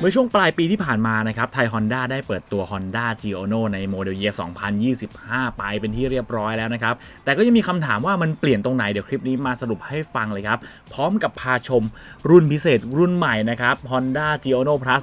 เมื่อช่วงปลายปีที่ผ่านมานะครับไทย Honda ได้เปิดตัว Honda g i o n o ในโมเดลเย2025 ไปเป็นที่เรียบร้อยแล้วนะครับ แต่ก็ยังมีคำถามว่ามันเปลี่ยนตรงไหน เดี๋ยวคลิปนี้มาสรุปให้ฟังเลยครับ พร้อมกับพาชมรุ่นพิเศษรุ่นใหม่นะครับ Honda g i o n o Plus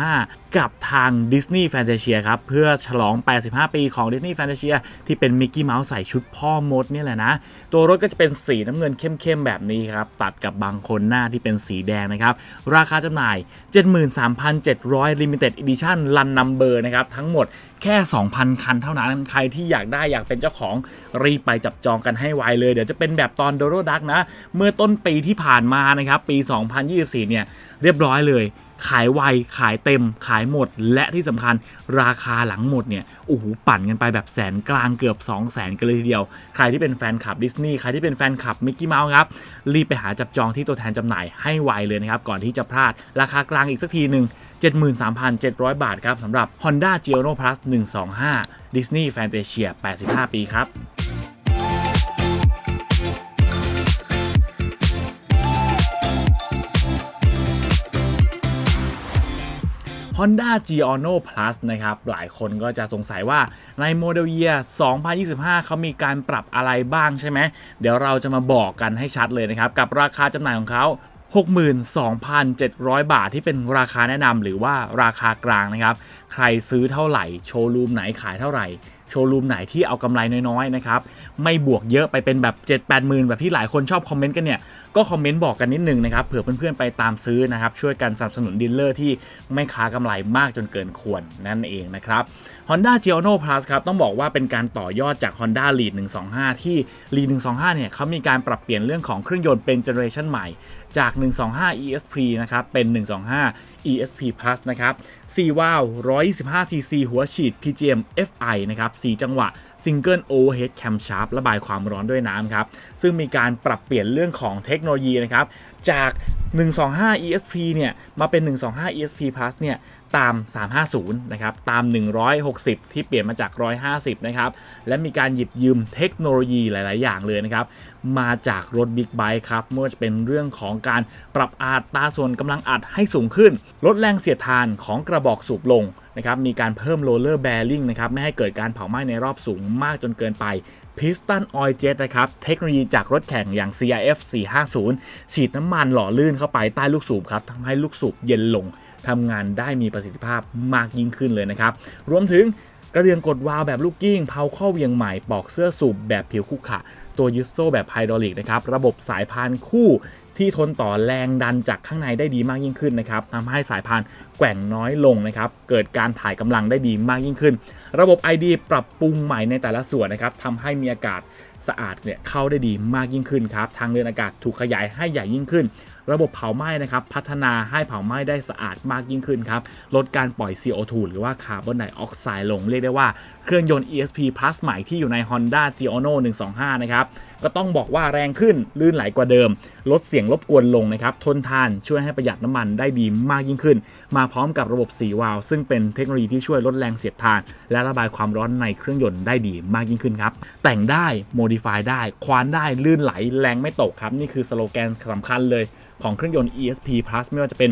125 กับทาง Disney Fantasia ครับ เพื่อฉลอง 85 ปีของ Disney Fantasia ที่เป็นมิกกี้เมาส์ใส่ชุดพ่อมดนี่แหละนะ ตัวรถก็จะเป็นสีน้ำเงินเข้มๆแบบนี้ครับตัดกับบางคนหน้าที่เป็นสีแดงนะครับราคาจำหน่าย 73 3,700 Limited Edition Run Number นะครับ ทั้งหมดแค่ 2,000 คันเท่านั้นใครที่อยากได้อยากเป็นเจ้าของรีบไปจับจองกันให้ไวเลย เดี๋ยวจะเป็นแบบตอนโดโรดักนะ เมื่อต้นปีที่ผ่านมานะครับ ปี 2024 เนี่ย เรียบร้อยเลย ขายไว ขายเต็ม ขายหมด และที่สำคัญราคาหลังหมดเนี่ย โอ้โห ปั่นกันไปแบบแสนกลางเกือบ 2 0 0แสนกันเลยทีเดียว ใครที่เป็นแฟนคลับดิสนีย์ ใครที่เป็นแฟนคลับมิกกี้เมาส์ครับ รีบไปหาจับจองที่ตัวแทนจำหน่ายให้ไวเลยนะครับ ก่อนที่จะพลาด ราคากลางอีกสักทีหนึ่ง73,700 บาทครับสำหรับ Honda g i o n o Plus 125 Disney Fantasia 85 ปีครับ Honda g i o n o Plus นะครับ หลายคนก็จะสงสัยว่าในโมเดลเยีย2025 เขามีการปรับอะไรบ้างใช่ไหม เดี๋ยวเราจะมาบอกกันให้ชัดเลยนะครับ กับราคาจำหน่ายของเขา62,700 บาทที่เป็นราคาแนะนำหรือว่าราคากลางนะครับ ใครซื้อเท่าไหร่ โชว์รูมไหนขายเท่าไหร่ โชว์รูมไหนที่เอากำไรน้อยๆนะครับไม่บวกเยอะไปเป็นแบบ 7-8หมื่นแบบที่หลายคนชอบคอมเมนต์กันเนี่ยก็คอมเมนต์บอกกันนิดนึงนะครับเผื่อเพื่อนๆไปตามซื้อนะครับช่วยกันสนับสนุนดีลเลอร์ที่ไม่ค้ากำไรมากจนเกินควรนั่นเองนะครับ Honda g i o n o Plus ครับต้องบอกว่าเป็นการต่อยอดจาก Honda Lead 125 ที่ Lead 125 เนี่ยเขามีการปรับเปลี่ยนเรื่องของเครื่องยนต์เป็นเจเนอเรชันใหม่จาก 125 ESP นะครับ เป็น 125 ESP Plus นะครับ 4 วาล์ว 125cc หัวฉีด PGM FI นะครับ 4 จังหวะ Single Overhead Camshaft ระบายความร้อนด้วยน้ำครับ ซึ่งมีการปรับเปลี่ยนเรื่องของเทคโนโลยีนะครับ จาก 125 ESP เนี่ย มาเป็น 125 ESP Plus เนี่ย ตาม 350 นะครับ ตาม 160 ที่เปลี่ยนมาจาก 150 นะครับ และมีการหยิบยืมเทคโนโลยีหลาย ๆ อย่างเลยนะครับ มาจากรถบิ๊กไบค์ครับไม่ว่าจะเป็นเรื่องของการปรับอัตราส่วนกำลังอัดให้สูงขึ้น ลดแรงเสียดทานของกระบอกสูบลง นะครับมีการเพิ่มโรลเลอร์แบริ่งนะครับไม่ให้เกิดการเผาไหม้ในรอบสูงมากจนเกินไปพิสตันออยเจ็ตนะครับเทคโนโลยีจากรถแข่งอย่าง CRF 450 ฉีดน้ำมันหล่อลื่นเข้าไปใต้ลูกสูบครับทำให้ลูกสูบเย็นลงทำงานได้มีประสิทธิภาพมากยิ่งขึ้นเลยนะครับรวมถึง กระเรียงกดวาล์วแบบลูกกิ้ง เผาข้อเวียงใหม่ ปอกเสื้อสูบแบบผิวคุกขะ ตัวยึดโซ่แบบไฮดรอลิกนะครับ ระบบสายพานคู่ที่ทนต่อแรงดันจากข้างในได้ดีมากยิ่งขึ้นนะครับทำให้สายพานแกว่งน้อยลงนะครับ เกิดการถ่ายกำลังได้ดีมากยิ่งขึ้น ระบบ ID ปรับปรุงใหม่ในแต่ละส่วนนะครับทำให้มีอากาศสะอาดเนี่ยเข้าได้ดีมากยิ่งขึ้นครับ ทางเดินอากาศถูกขยายให้ใหญ่ยิ่งขึ้น ระบบเผาไหม้นะครับพัฒนาให้เผาไหม้ได้สะอาดมากยิ่งขึ้นครับลดการปล่อย CO2 หรือว่าคาร์บอนไดออกไซด์ลง เรียกได้ว่าเครื่องยนต์ ESP Plus ใหม่ที่อยู่ใน Honda g i o n o 125 นะครับก็ต้องบอกว่าแรงขึ้นลื่นไหลกว่าเดิม ลดเสียงรบกวนลงนะครับทนทานช่วยให้ประหยัดน้ำมันได้ดีมากยิ่งขึ้น มาพร้อมกับระบบสีวาล์วซึ่งเป็นเทคโนโลยีที่ช่วยลดแรงเสียดทาน และระบายความร้อนในเครื่องยนต์ได้ดีมากยิ่งขึ้นครับ แต่งได้ modify ได้ ควานได้ลื่นไหลแรงไม่ตกครับ นี่คือสโลแกนสำคัญเลยของเครื่องยนต์ ESP Plus ไม่ว่าจะเป็น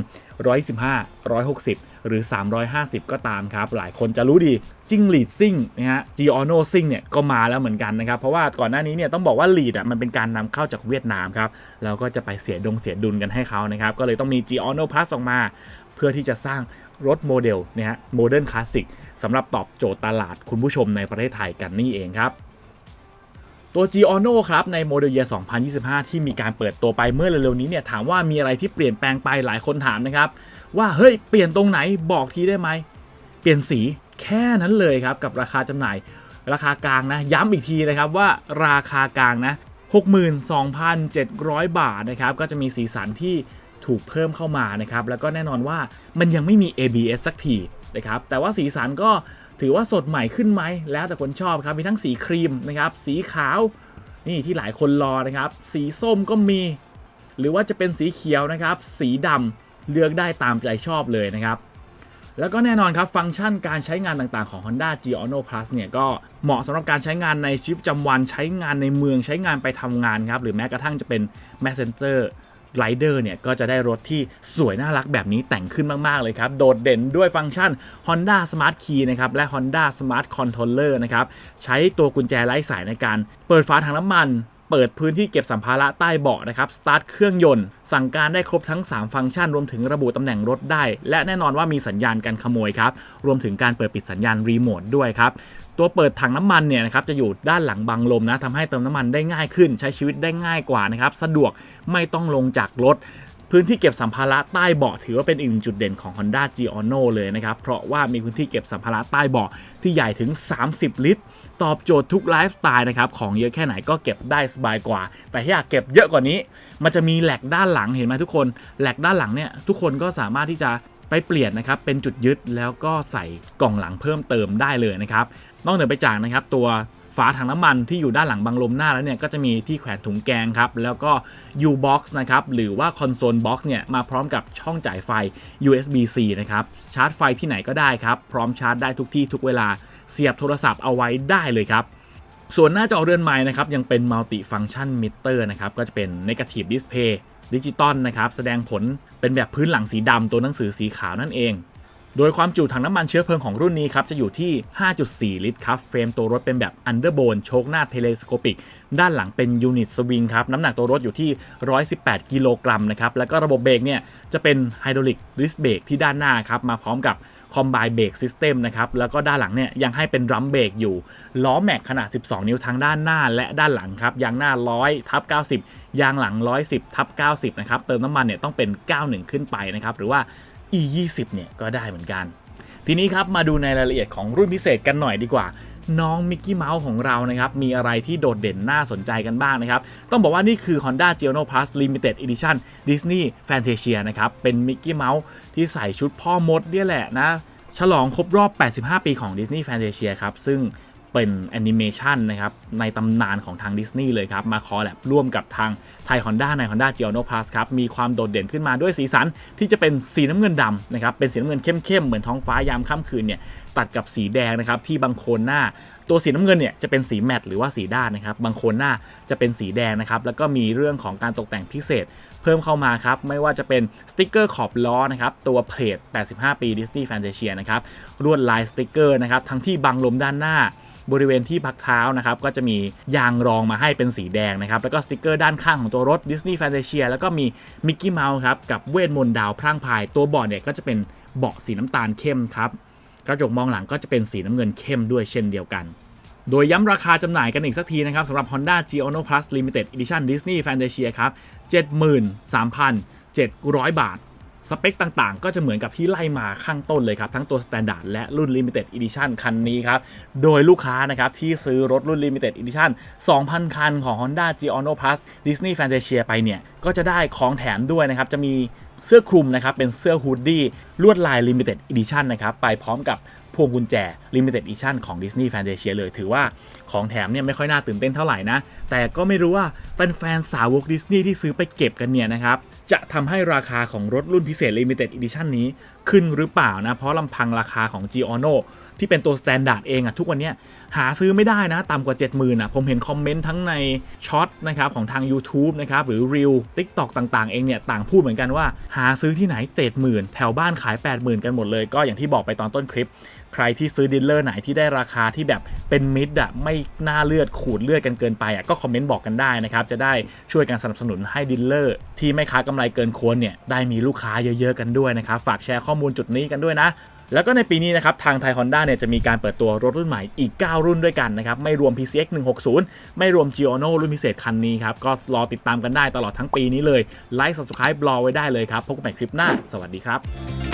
115 160 หรือ 350 ก็ตามครับ หลายคนจะรู้ดีจิ้งหลีดซิ่งนะฮะ g i o n o ซิ่งเนี่ยก็มาแล้วเหมือนกันนะครับ เพราะว่าก่อนหน้านี้เนี่ยต้องบอกว่าหลีดอะมันเป็นการนำเข้าจากเวียดนามครับเราก็จะไปเสียดงเสียดุลกันให้เขานะครับ ก็เลยต้องมี g i o n o Plus ออกมา เพื่อที่จะสร้างรถโมเดลนะฮะโมเดิร์นคลาสสิกสำหรับตอบโจทย์ตลาดคุณผู้ชมในประเทศไทยกันนี่เองครับ ตัว G-ONO ครับ ในโมเดลเยีย2025 ที่มีการเปิดตัวไปเมื่อเร็วๆนี้เนี่ย ถามว่ามีอะไรที่เปลี่ยนแปลงไปหลายคนถามนะครับ ว่าเฮ้ย เปลี่ยนตรงไหนบอกทีได้ไหม เปลี่ยนสีแค่นั้นเลยครับ กับราคาจำหน่าย ราคากลางนะ ย้ำอีกทีนะครับว่าราคากลางนะ 62,700 บาทนะครับ ก็จะมีสีสันที่ถูกเพิ่มเข้ามานะครับ แล้วก็แน่นอนว่ามันยังไม่มี ABS สักทีนะครับ แต่ว่าสีสันก็ ถือว่าสดใหม่ขึ้นไหมแล้วแต่คนชอบครับมีทั้งสีครีมนะครับสีขาวนี่ที่หลายคนรอนะครับ สีส้มก็มี หรือว่าจะเป็นสีเขียวนะครับ สีดำเลือกได้ตามใจชอบเลยนะครับ แล้วก็แน่นอนครับฟังก์ชันการใช้งานต่างๆของ Honda g i o n o Plus เนี่ยก็เหมาะสำหรับการใช้งานในชีวิตประจำวันใช้งานในเมืองใช้งานไปทำงานครับหรือแม้กระทั่งจะเป็น Messenger ไรเดอร์เนี่ยก็จะได้รถที่สวยน่ารักแบบนี้แต่งขึ้นมาก ๆ เลยครับ โดดเด่นด้วยฟังก์ชัน Honda Smart Key นะครับ และ Honda Smart Controller นะครับ ใช้ตัวกุญแจไร้สายในการเปิดฝาถังน้ำมัน เปิดพื้นที่เก็บสัมภาระใต้เบาะนะครับสตาร์ทเครื่องยนต์ สั่งการได้ครบทั้ง 3 ฟังก์ชัน รวมถึงระบุตำแหน่งรถได้ และแน่นอนว่ามีสัญญาณการขโมยครับ รวมถึงการเปิดปิดสัญญาณรีโมทด้วยครับตัวเปิดถังน้ำมันเนี่ยนะครับจะอยู่ด้านหลังบังลมนะทำให้เติมน้ำมันได้ง่ายขึ้น ใช้ชีวิตได้ง่ายกว่านะครับ สะดวกไม่ต้องลงจากรถ พื้นที่เก็บสัมภาระใต้เบาะถือว่าเป็นอีกหนึ่งจุดเด่นของ Honda g i o n o เลยนะครับ เพราะว่ามีพื้นที่เก็บสัมภาระใต้เบาะที่ใหญ่ถึง 30 ลิตร ตอบโจทย์ทุกไลฟ์สไตล์นะครับ ของเยอะแค่ไหนก็เก็บได้สบายกว่า แต่ถ้าอยากเก็บเยอะกว่านี้ มันจะมีแหลกด้านหลังเห็นไหมทุกคนแหลกด้านหลังเนี่ยทุกคนก็สามารถที่จะไปเปลี่ยนนะครับเป็นจุดยึดแล้วก็ใส่กล่องหลังเพิ่มเติมได้เลยนะครับนอกเหนือไปจากนะครับตัว ฝาถังน้ำมันที่อยู่ด้านหลังบังลมหน้าแล้วเนี่ยก็จะมีที่แขวนถุงแกงครับแล้วก็ U-Box นะครับหรือว่า Console Box เนี่ยมาพร้อมกับช่องจ่ายไฟ USB-C นะครับชาร์จไฟที่ไหนก็ได้ครับพร้อมชาร์จได้ทุกที่ทุกเวลาเสียบโทรศัพท์เอาไว้ได้เลยครับส่วนหน้าจอเรือนไม้นะครับยังเป็น Multi Function Meter นะครับก็จะเป็น Negative Display ดิจิตอลนะครับแสดงผลเป็นแบบพื้นหลังสีดำตัวหนังสือสีขาวนั่นเอง โดยความจุถังน้ำมันเชื้อเพลิงของรุ่นนี้ครับจะอยู่ที่ 5.4 ลิตรครับ เฟรมตัวรถเป็นแบบ Underbone โชคหน้าเทเลสโคปิก ด้านหลังเป็นยูนิตสวิงครับ น้ำหนักตัวรถอยู่ที่ 118 กิโลกรัมนะครับ แล้วก็ระบบเบรกเนี่ยจะเป็นไฮดรอลิกดิสเบรกที่ด้านหน้าครับ มาพร้อมกับคอมไบเบรกซิสเต็มนะครับ แล้วก็ด้านหลังเนี่ยยังให้เป็นดรัมเบรกอยู่ ล้อแม็กขนาด 12 นิ้วทั้งด้านหน้าและด้านหลังครับ ยางหน้า 100ทับ90 ยางหลัง 110ทับ90 นะครับ เติมน้ำมันเนี่ยต้องเป็น 91 ขึ้นไปนะครับ หรือว่า e 2 0 เนี่ยก็ได้เหมือนกัน ทีนี้ครับมาดูในรายละเอียดของรุ่นพิเศษกันหน่อยดีกว่า น้องมิกกี้เมาส์ของเรานะครับ มีอะไรที่โดดเด่นน่าสนใจกันบ้างนะครับ ต้องบอกว่านี่คือ Honda g i o n o Plus Limited Edition Disney Fantasia นะครับ เป็นมิกกี้เมาส์ที่ใส่ชุดพ่อมดเนี่ยแหละนะฉลองครบรอบ 85 ปีของ Disney Fantasia ครับ ซึ่ง เป็นแอนิเมชันนะครับในตำนานของทางดิสนีย์เลยครับ มาคอแลบร่วมกับทางไทย Honda ใน Honda g i o n o Plus ครับ มีความโดดเด่นขึ้นมาด้วยสีสันที่จะเป็นสีน้ำเงินดำนะครับ เป็นสีน้ำเงินเข้มๆ เหมือนท้องฟ้ายามค่ำคืนเนี่ยตัดกับสีแดงนะครับที่บางโคนหน้า ตัวสีน้ำเงินเนี่ยจะเป็นสีแมตต์หรือว่าสีด้านนะครับบางโคนหน้าจะเป็นสีแดงนะครับแล้วก็มีเรื่องของการตกแต่งพิเศษ เพิ่มเข้ามาครับไม่ว่าจะเป็นสติกเกอร์ขอบล้อนะครับตัวเพลท85 ปี Disney Fantasia นะครับลวดลายสติกเกอร์นะครับทั้งที่บังลมด้านหน้า บริเวณที่พักเท้านะครับก็จะมียางรองมาให้เป็นสีแดงนะครับแล้วก็สติกเกอร์ด้านข้างของตัวรถ Disney Fantasia แล้วก็มีมิกกี้เมาส์ครับกับเวทมนต์ดาวพร่างพาย ตัวเบาะเนี่ยก็จะเป็นเบาะสีน้ำตาลเข้มครับกระจกมองหลังก็จะเป็นสีน้ำเงินเข้มด้วยเช่นเดียวกันโดยย้ำราคาจำหน่ายกันอีกสักทีนะครับสำหรับ Honda g i o n o Plus Limited Edition Disney Fantasia ครับ 73,700 บาท สเปคต่างๆ ก็จะเหมือนกับที่ไล่มาข้างต้นเลยครับ ทั้งตัว Standard และรุ่น Limited Edition คันนี้ครับ โดยลูกค้านะครับที่ซื้อรถรุ่น Limited Edition 2,000 คันของ Honda g i o n o Plus Disney Fantasia ไปเนี่ย ก็จะได้ของแถมด้วยนะครับ จะมีเสื้อคลุมนะครับ เป็นเสื้อฮูดดี้ลวดลาย Limited Edition นะครับ ไปพร้อมกับพวงกุญแจ Limited Edition ของ Disney Fantasia เลย ถือว่าของแถมเนี่ยไม่ค่อยน่าตื่นเต้นเท่าไหร่นะ แต่ก็ไม่รู้ว่าเป็นแฟนๆสาวกดิสนีย์ที่ซื้อไปเก็บกันเนี่ยนะครับ จะทำให้ราคาของรถรุ่นพิเศษ Limited Edition นี้ขึ้นหรือเปล่านะ เพราะลำพังราคาของ g i o n o ที่เป็นตัว Standard เองอะทุกวันนี้หาซื้อไม่ได้นะต่ำกว่า 70,000อะผมเห็นคอมเมนต์ทั้งในช็อตนะครับของทาง YouTube นะครับหรือ Reel TikTok ต่างๆ เองเนี่ยต่างพูดเหมือนกันว่า หาซื้อที่ไหน70,000แถวบ้านขาย 80,000 กันหมดเลย ก็อย่างที่บอกไปตอนต้นคลิป ใครที่ซื้อดีลเลอร์ไหนที่ได้ราคาที่แบบเป็นมิดอะไม่น่าเลือดขูดเลือดกันเกินไปอะก็คอมเมนต์บอกกันได้นะครับจะได้ช่วยกันสนับสนุนให้ดีลเลอร์ที่ไม่ค้ากำไรเกินควรเนี่ยได้มีลูกค้าเยอะๆกันด้วยนะครับฝากแชร์ข้อมูลจุดนี้กันด้วยนะ แล้วก็ในปีนี้นะครับทางไทยฮอนด้าเนี่ยจะมีการเปิดตัวรถรุ่นใหม่อีก 9 รุ่นด้วยกันนะครับไม่รวม PCX 160 ไม่รวม g i o n o รุ่นพิเศษคันนี้ครับก็รอติดตามกันได้ตลอดทั้งปีนี้เลยไลค์ subscribe รอไว้ได้เลยครับพบกันใหม่คลิปหน้า สวัสดีครับ